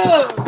Oh!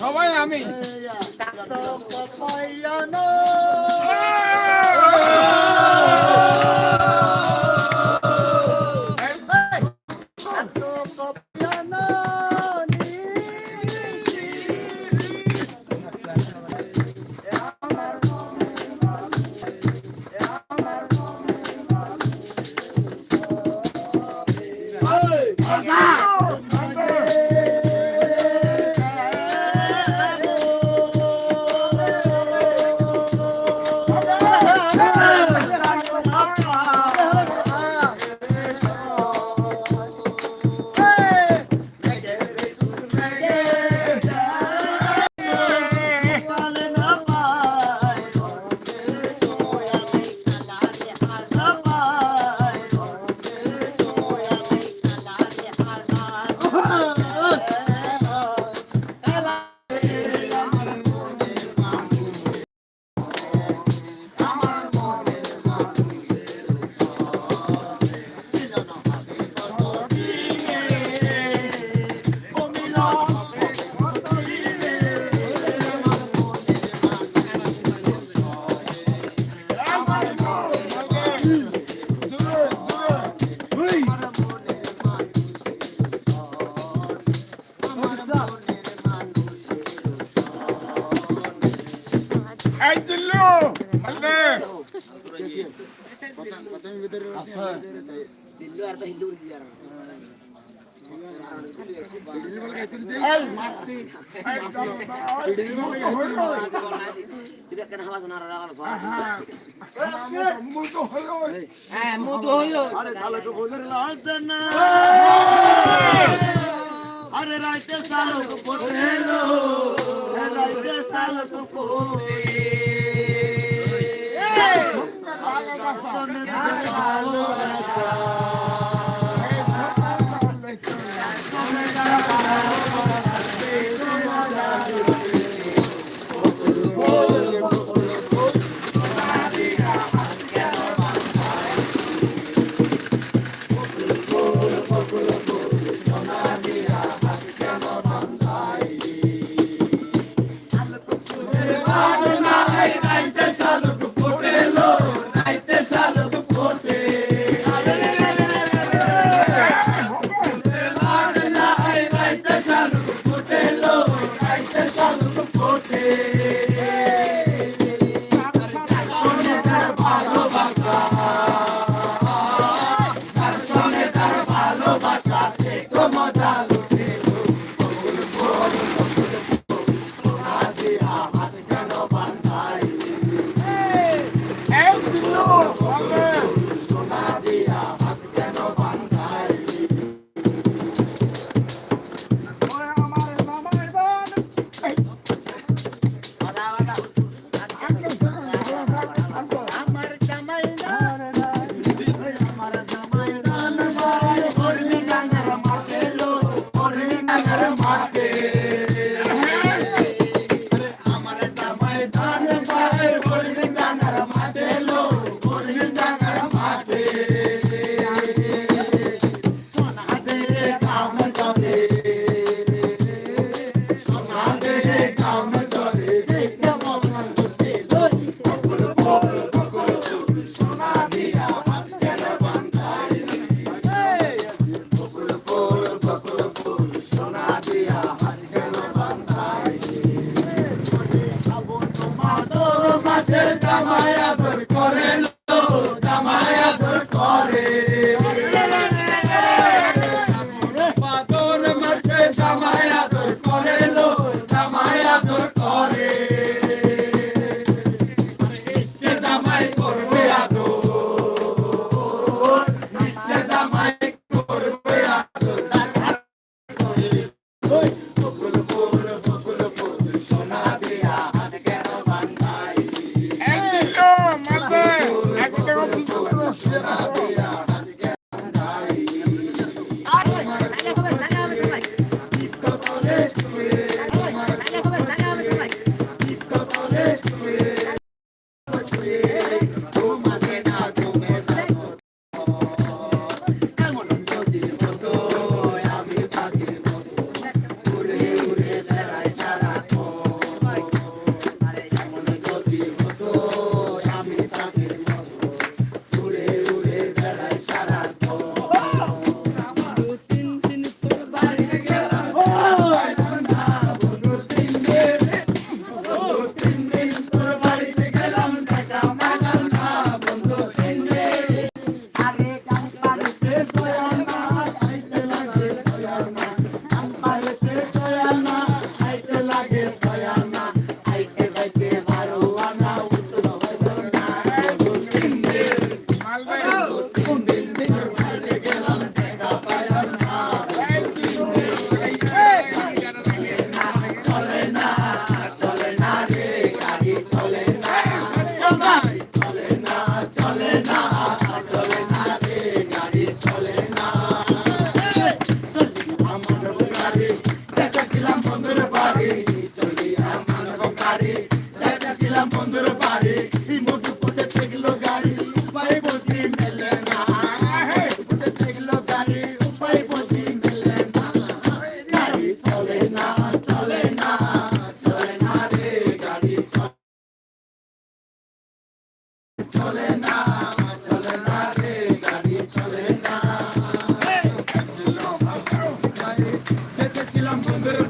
সবাই আমি। এই আরে রাইতে সালক পটেলো রাইতে সালক পোয়ে রাইতে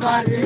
i'm Everybody.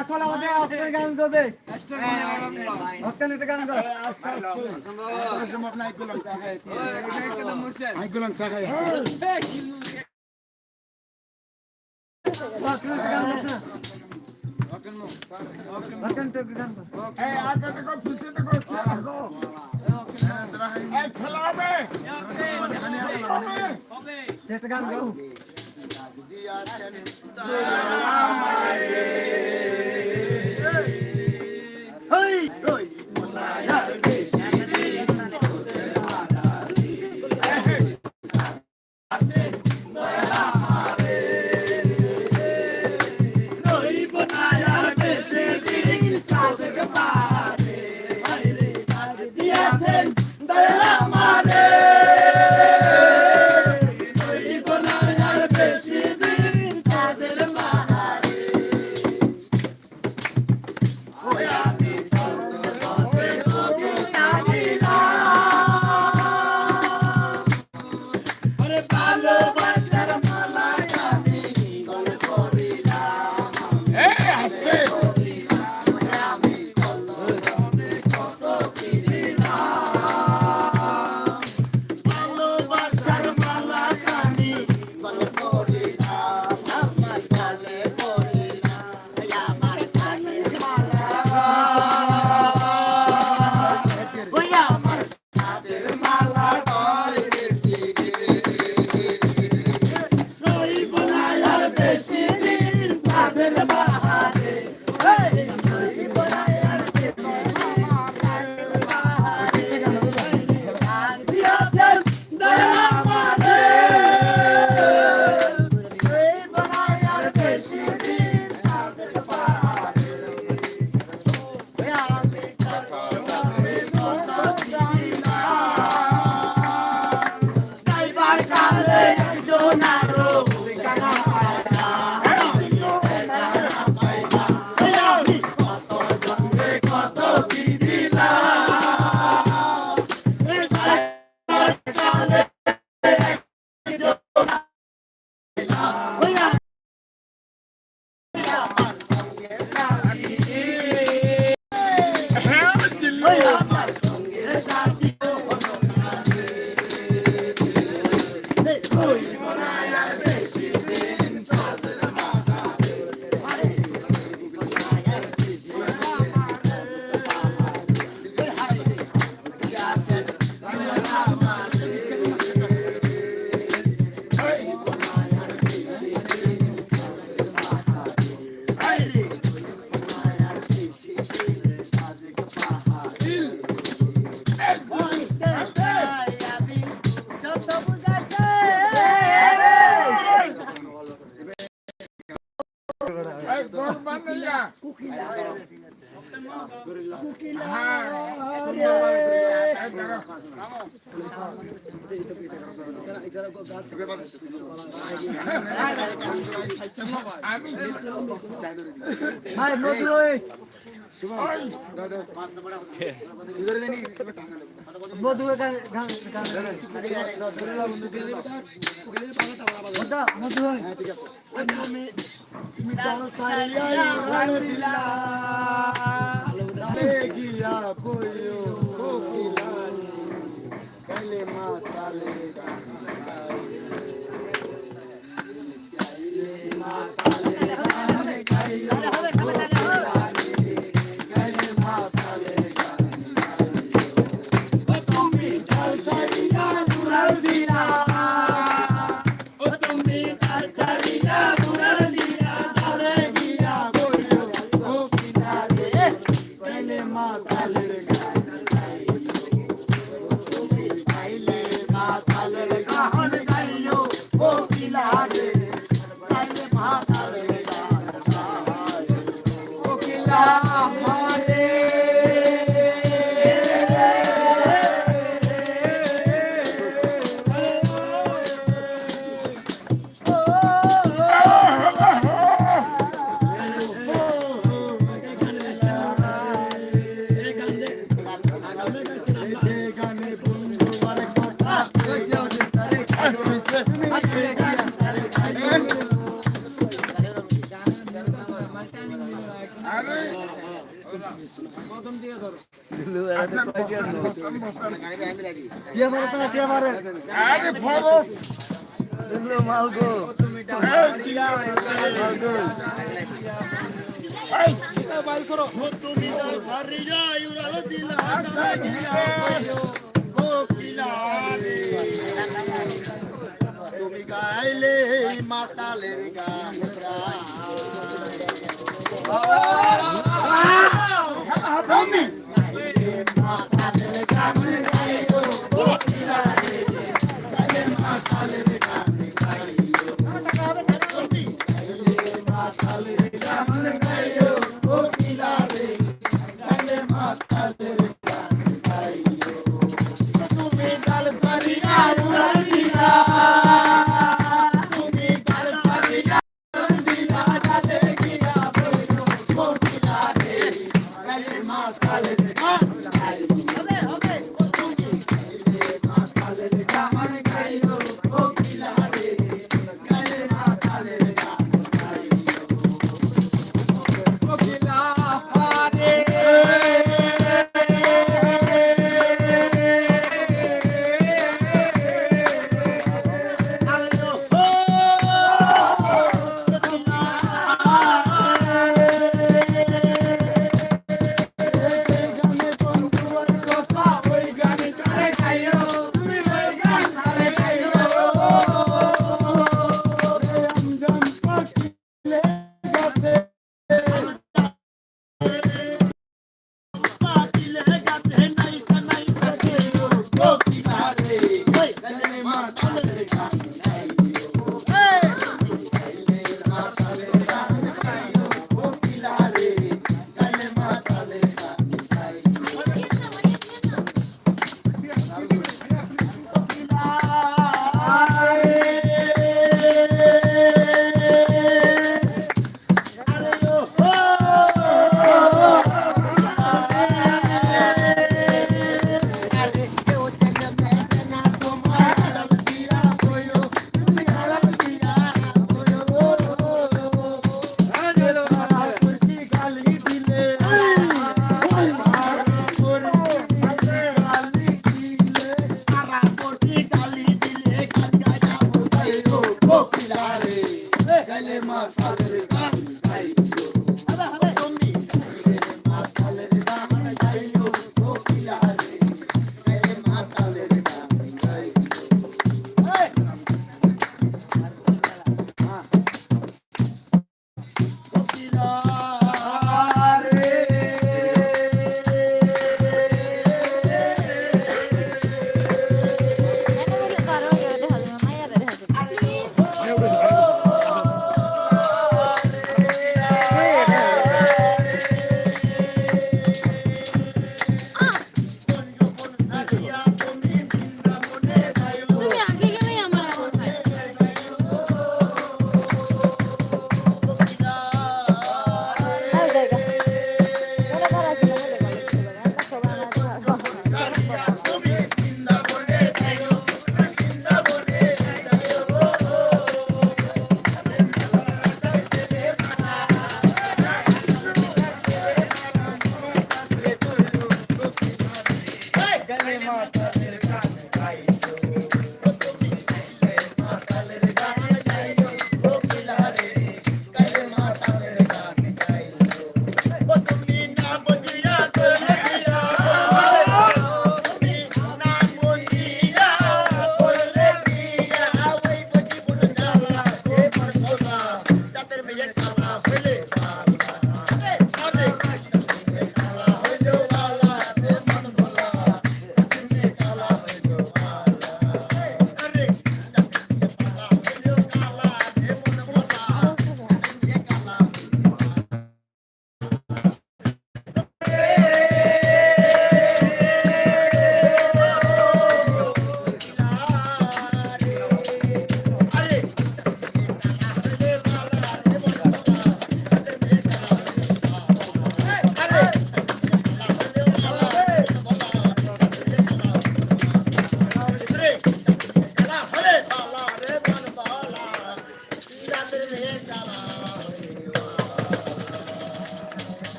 এখন আমাদের আপনার গান দে আপনার একটা গান আইগুলাম চালাকো এই খেলা হবে হবে একটা গান En klappe! Ja, klappe! Dit gaan we doen. Hey! Hey! গিয়া কইও মাতালে টিয়া তুমি গাইলে মাতালের গান। মাতালে